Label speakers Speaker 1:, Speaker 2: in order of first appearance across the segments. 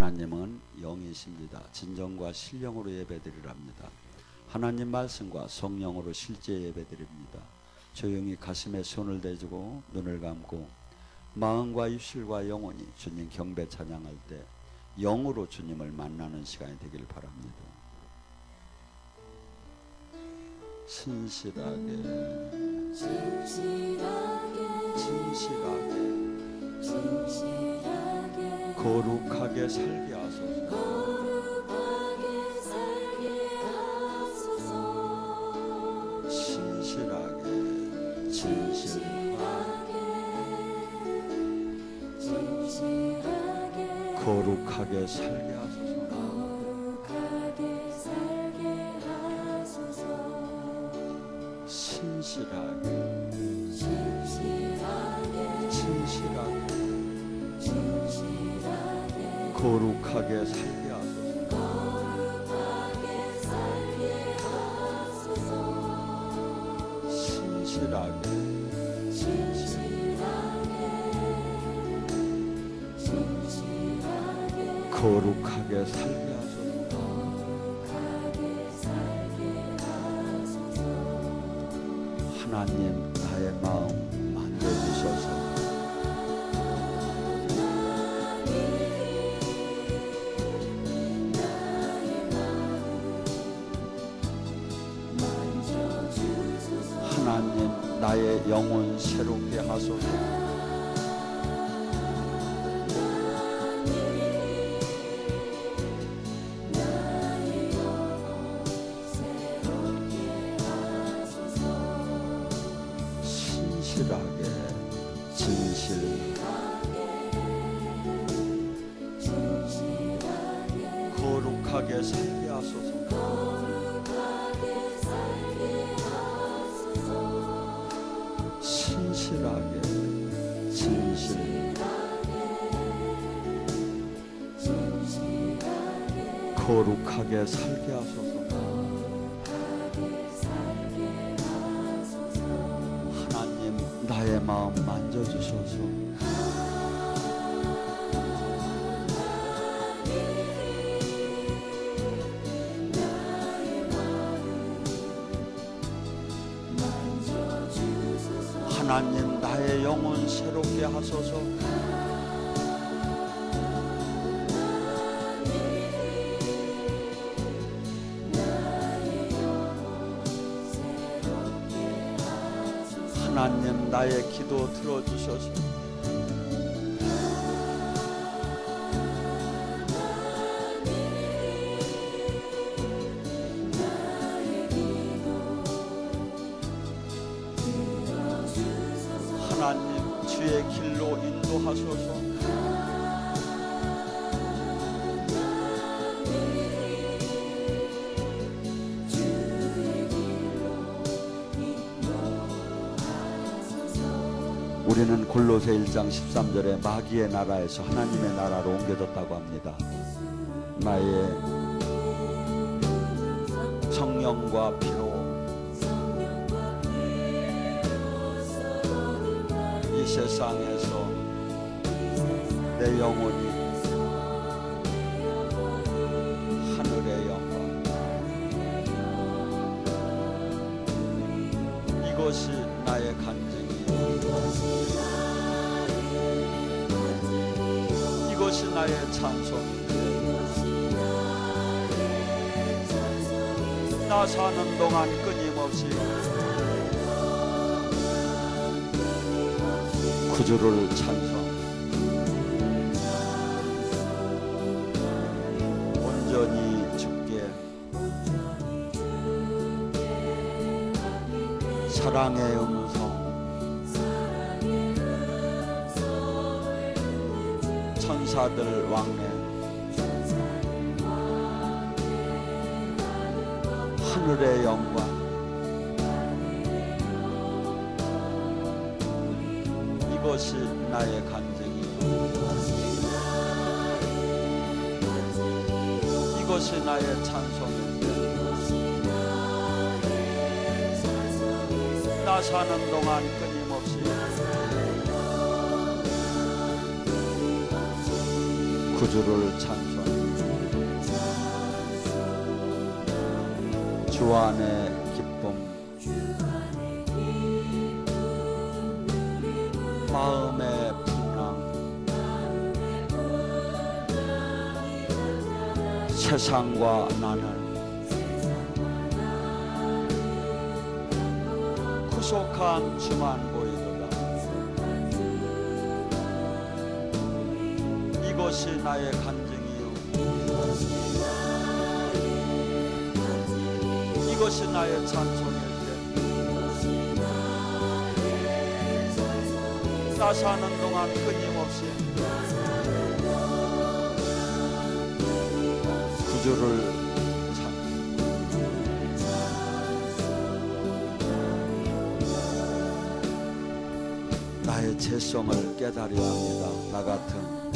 Speaker 1: 하나님은 영이십니다. 진정과 신령으로 예배드리랍니다. 하나님 말씀과 성령으로 실제 예배드립니다. 조용히 가슴에 손을 대주고 눈을 감고 마음과 입술과 영혼이 주님 경배 찬양할 때 영으로 주님을 만나는 시간이 되길 바랍니다. 신실하게
Speaker 2: 진실하게
Speaker 1: 진실하게 거룩하게 살게 하소서.
Speaker 2: 거룩하게 살게 하소서
Speaker 1: 신실하게 진실하게
Speaker 2: 진실하게
Speaker 1: 거룩하게 살게 하소서.
Speaker 2: 거룩하게 살게 하소서
Speaker 1: 신실하게
Speaker 2: 진실하게
Speaker 1: 거룩하게 살게 하소서. 신실하게. 거룩하게 살게 하소서 하나님 나의 마음 나의 영혼 새롭게 하소서. 진실
Speaker 2: 진실하게
Speaker 1: 거룩하게 살게 하소서. 하나님 나의 마음 만져주소서. 하소서 하나님 나의 기도 들어주소서. 골로새 1장 13절에 마귀의 나라에서 하나님의 나라로 옮겨졌다고 합니다. 나의 성령과 피로 이 세상에서 내 영혼이 나 사는 동안 끊임없이 구주를 찬송. 온전히 주께 사랑의 음성. 천사들 왕래 하늘의 영광. 이것이 나의 간증이 이것이 나의 찬송인데 나 사는 동안 끊임없이 구주를 찬 주 안에 기쁨. 마음의 풍랑. 세상과 나는 구속한 주만 보이도다. 이것이 나의 간 이것이 나의 찬송일 때 나 사는 동안 끊임없이 구주를 찬 나의 죄성을 깨달아야 합니다. 나 같은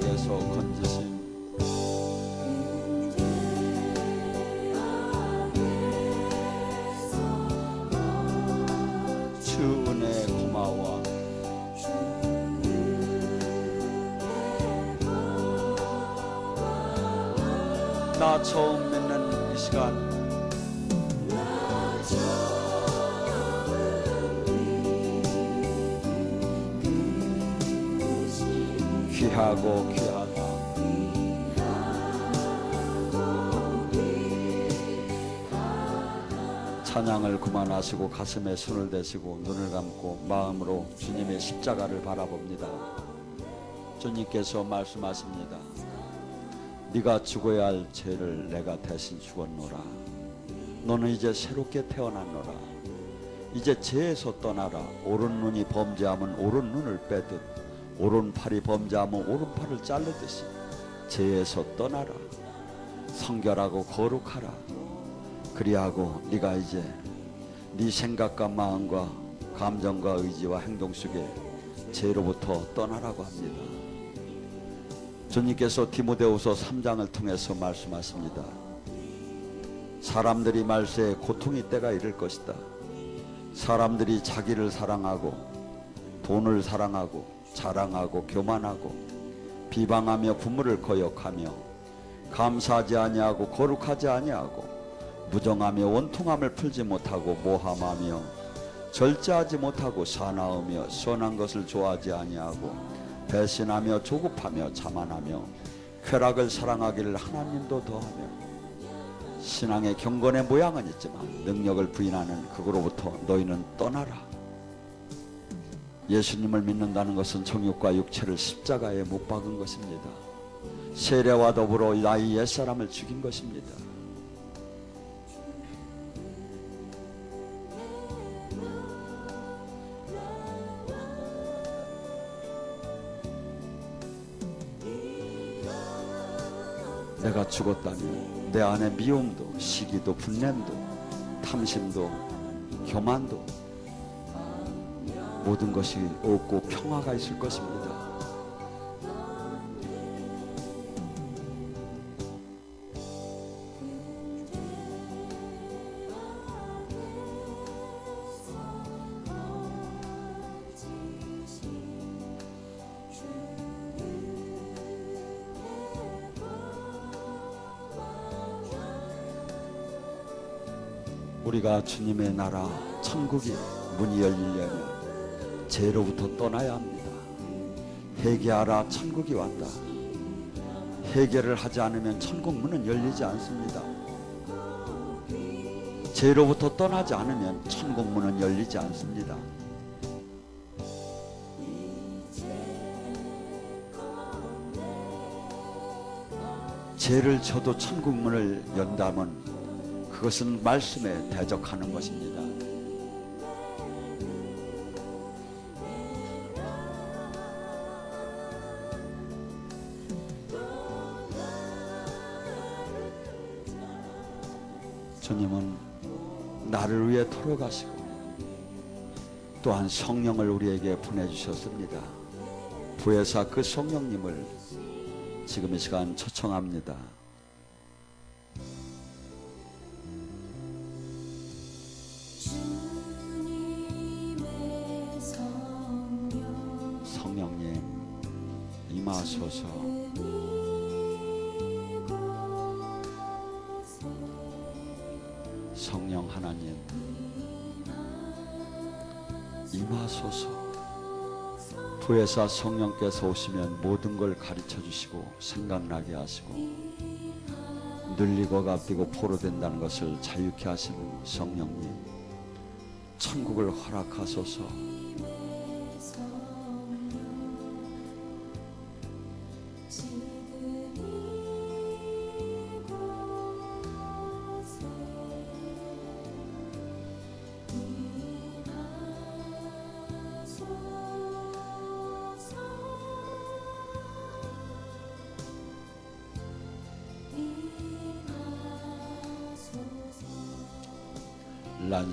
Speaker 1: 큰 제약 찬양을 그만하시고 가슴에 손을 대시고 눈을 감고 마음으로 주님의 십자가를 바라봅니다. 주님께서 말씀하십니다. 네가 죽어야 할 죄를 내가 대신 죽었노라. 너는 이제 새롭게 태어났노라. 이제 죄에서 떠나라. 오른 눈이 범죄하면 오른 눈을 빼듯 오른 팔이 범죄하면 오른 팔을 자르듯이 죄에서 떠나라. 성결하고 거룩하라. 그리하고 네가 이제 네 생각과 마음과 감정과 의지와 행동 속에 죄로부터 떠나라고 합니다. 주님께서 디모데후서 3장을 통해서 말씀하십니다. 사람들이 말세에 고통이 때가 이를 것이다. 사람들이 자기를 사랑하고 돈을 사랑하고 자랑하고 교만하고 비방하며 부모를 거역하며 감사하지 아니하고 거룩하지 아니하고 무정하며 원통함을 풀지 못하고 모함하며 절제하지 못하고 사나우며 선한 것을 좋아하지 아니하고 배신하며 조급하며 자만하며 쾌락을 사랑하기를 하나님도 더하며 신앙의 경건의 모양은 있지만 능력을 부인하는 그거로부터 너희는 떠나라. 예수님을 믿는다는 것은 정욕과 육체를 십자가에 못 박은 것입니다. 세례와 더불어 나의 옛사람을 죽인 것입니다. 내가 죽었다면 내 안에 미움도 시기도 분냄도 탐심도 교만도 모든 것이 없고 평화가 있을 것입니다. 우리가 주님의 나라 천국이 문이 열리려면 죄로부터 떠나야 합니다. 회개하라 천국이 왔다. 회개를 하지 않으면 천국 문은 열리지 않습니다. 죄로부터 떠나지 않으면 천국 문은 열리지 않습니다. 죄를 져도 천국 문을 연다면 그것은 말씀에 대적하는 것입니다. 주님은 나를 위해 돌아가시고 또한 성령을 우리에게 보내주셨습니다. 부회사 그 성령님을 지금 이 시간 초청합니다. 부에사 성령께서 오시면 모든 걸 가르쳐 주시고 생각나게 하시고 늘리고 갚이고 포로된다는 것을 자유케 하시는 성령님 천국을 허락하소서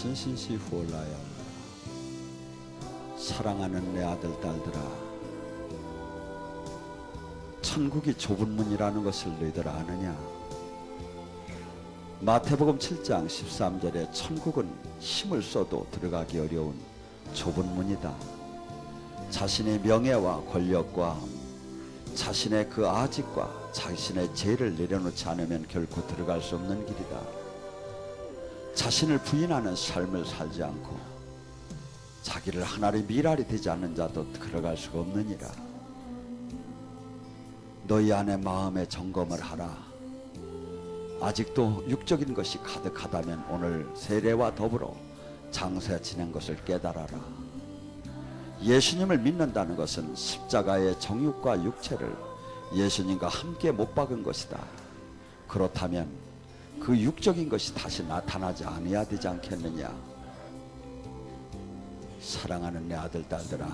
Speaker 1: 신신시 후올라야 사랑하는 내 아들 딸들아 천국이 좁은 문이라는 것을 너희들 아느냐? 마태복음 7장 13절에 천국은 힘을 써도 들어가기 어려운 좁은 문이다. 자신의 명예와 권력과 자신의 그 아직과 자신의 죄를 내려놓지 않으면 결코 들어갈 수 없는 길이다 자신을 부인하는 삶을 살지 않고 자기를 하나의 미랄이 되지 않는 자도 들어갈 수가 없느니라. 너희 안에 마음의 점검을 하라. 아직도 육적인 것이 가득하다면 오늘 세례와 더불어 장세 지낸 것을 깨달아라. 예수님을 믿는다는 것은 십자가의 정육과 육체를 예수님과 함께 못 박은 것이다. 그렇다면 그 육적인 것이 다시 나타나지 아니해야 되지 않겠느냐? 사랑하는 내 아들 딸들아.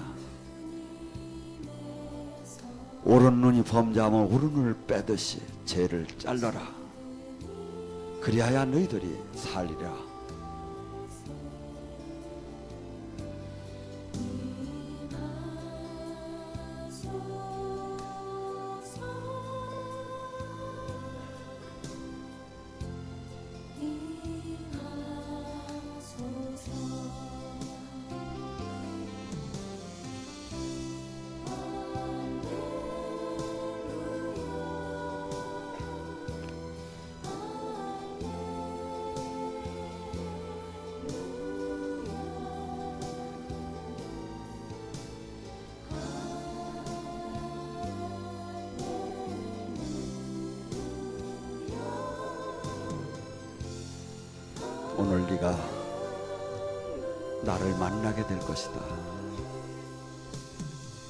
Speaker 1: 오른 눈이 범죄하면 오른 눈을 빼듯이 죄를 잘라라. 그리하여 너희들이 살리라 나를 만나게 될 것이다.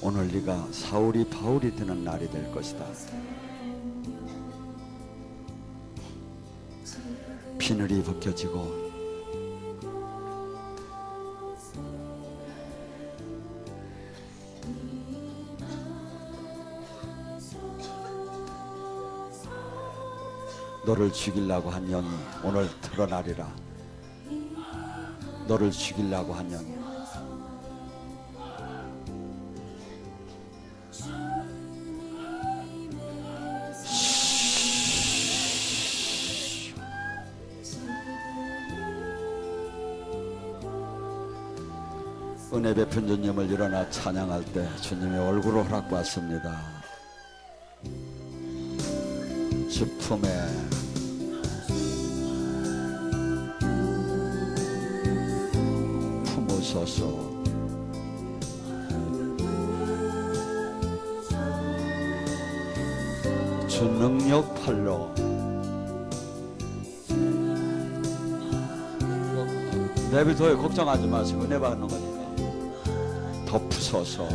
Speaker 1: 오늘 네가 사울이 바울이 되는 날이 될 것이다. 비늘이 벗겨지고 너를 죽이려고 한 영이 오늘 드러나리라. 너를 죽이려고 한 영이 은혜 베푼 주님을 일어나 찬양할 때 주님의 얼굴을 허락받습니다. 주품에 품으소서. 주 능력 팔로. 내비둬요 걱정하지 마시고 은혜 받는 거니까. 덮으소서.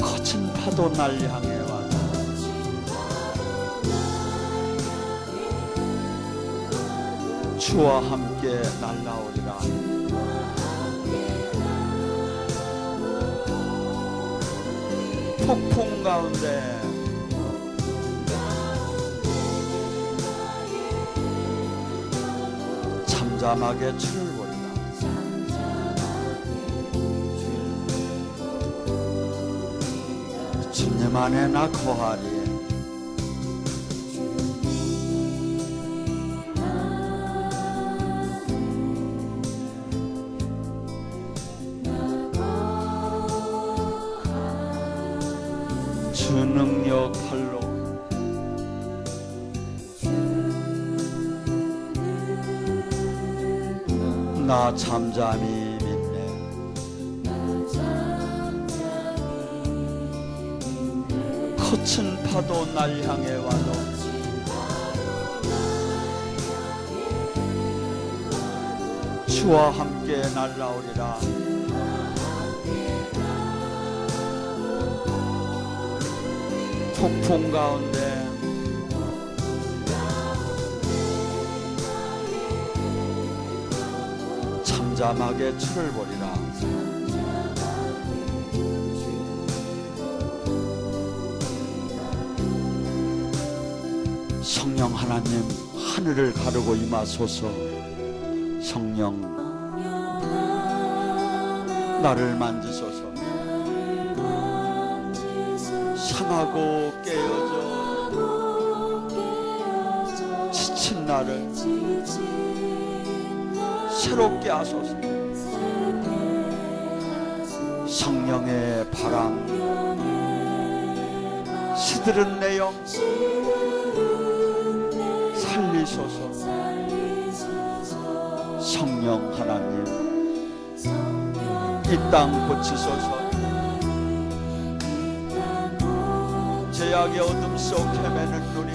Speaker 1: 거친 파도 날 향해 주와 함께 날라오리라. 폭풍 가운데 잠잠하게 출을 보리라. 주님 안에 나 거하리. 나 잠잠히 믿네 거친 파도 날 향해 와도 주와 함께 날라오리라. 폭풍 가운데 잠잠하게 주를 보리라. 성령 하나님 하늘을 가르고 임하소서. 성령 나를 만지소서. 상하고 깨어져 지친 나를 새롭게 하소서. 성령의 바람 시들은 내 영 살리소서. 성령 하나님 이 땅 고치소서. 제약의 어둠 속 헤매는 우리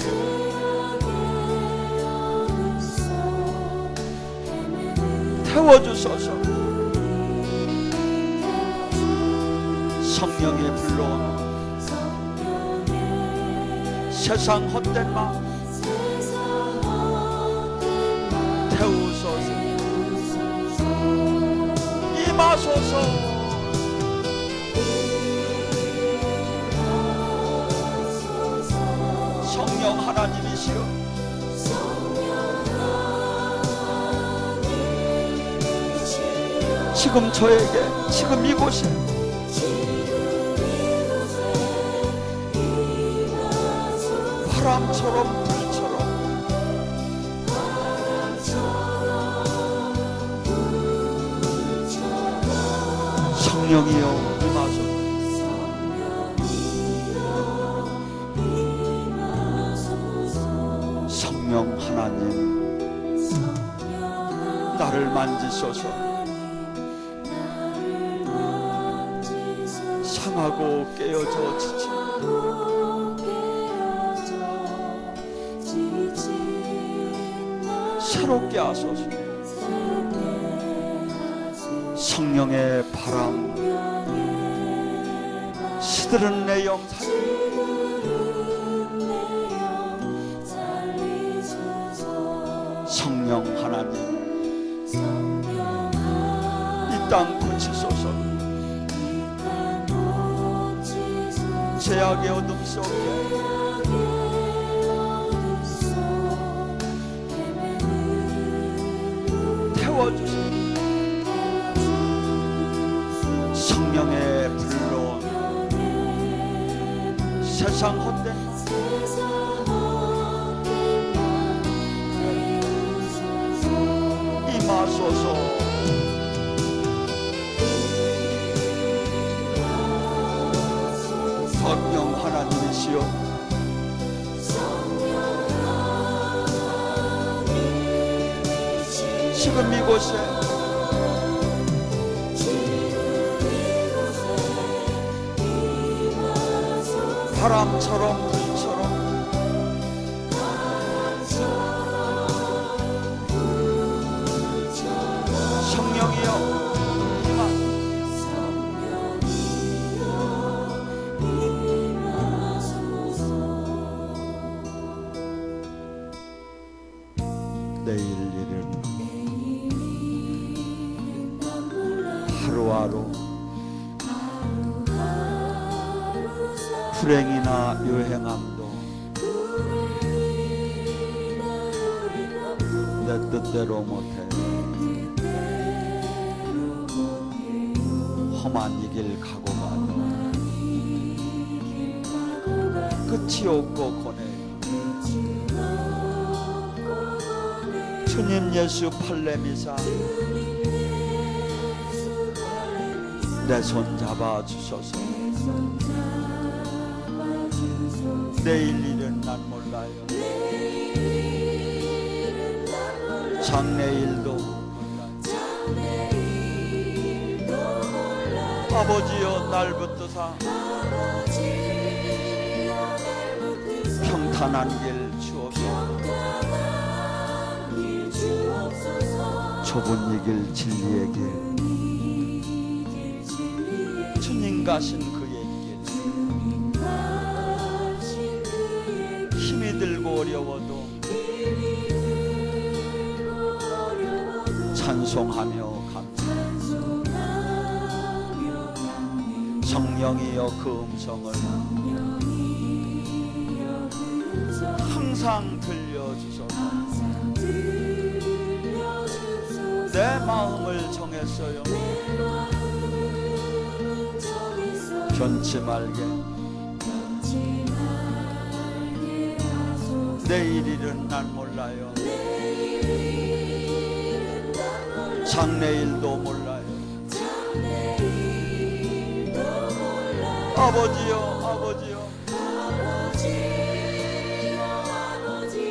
Speaker 1: 태워주소서. 성령의 불러온 세상 헛된 마음 태우소서. 임하소서. 성령 하나님이시여 지금 저에게 지금 이곳에. 바람처럼 불처럼. 성령이여 성령 하나님 나를 만지소서 상하고 깨어져 지친. 새롭게 하소서. 성령의 바람. 시들은 내 영상 성령 하나님 이 땅 고치소서 제약의 어둠 속에 태워주소서. 성령의 불러온 세상 헛된 임하소서 하나님이시여 지금 이곳에 바람처럼 나 유행함도 내 뜻대로 못해. 험한 이 길 가고 가도 끝이 없고 고뇌. 주님 예수 팔레미사 내 손 잡아 주소서. 내일 일은 난 몰라요. 장래일도 아버지여 날 붙드사. 평탄한 길 주옵소서. 좁은 이길 진리의 길 주님 가신 그 음성을 항상 들려주소서. 내 마음을 정했어요. 변치 말게. 내일 일은 난 몰라요. 장래일도 몰라요 아버지요 아버지요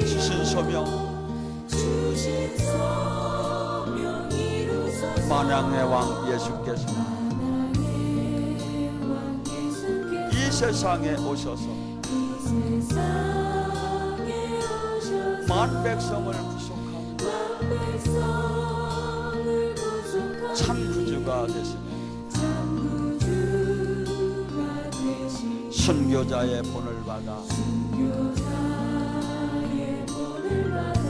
Speaker 1: 주신 소명. 만왕의 왕 예수께서 이 세상에 오셔서 만 백성을 구속하고 참 구주가 되시네 순교자의 본을 받아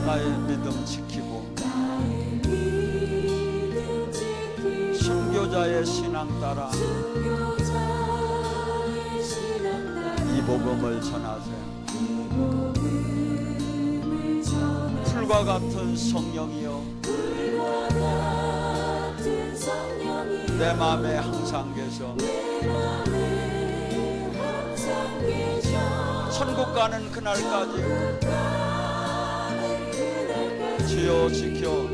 Speaker 1: 나의 믿음 지키고 순교자의 신앙 따라 이 복음을 전하세 풀과 같은 성령이여 내 마음에 항상 계셔 천국 가는 그날까지 주여 지켜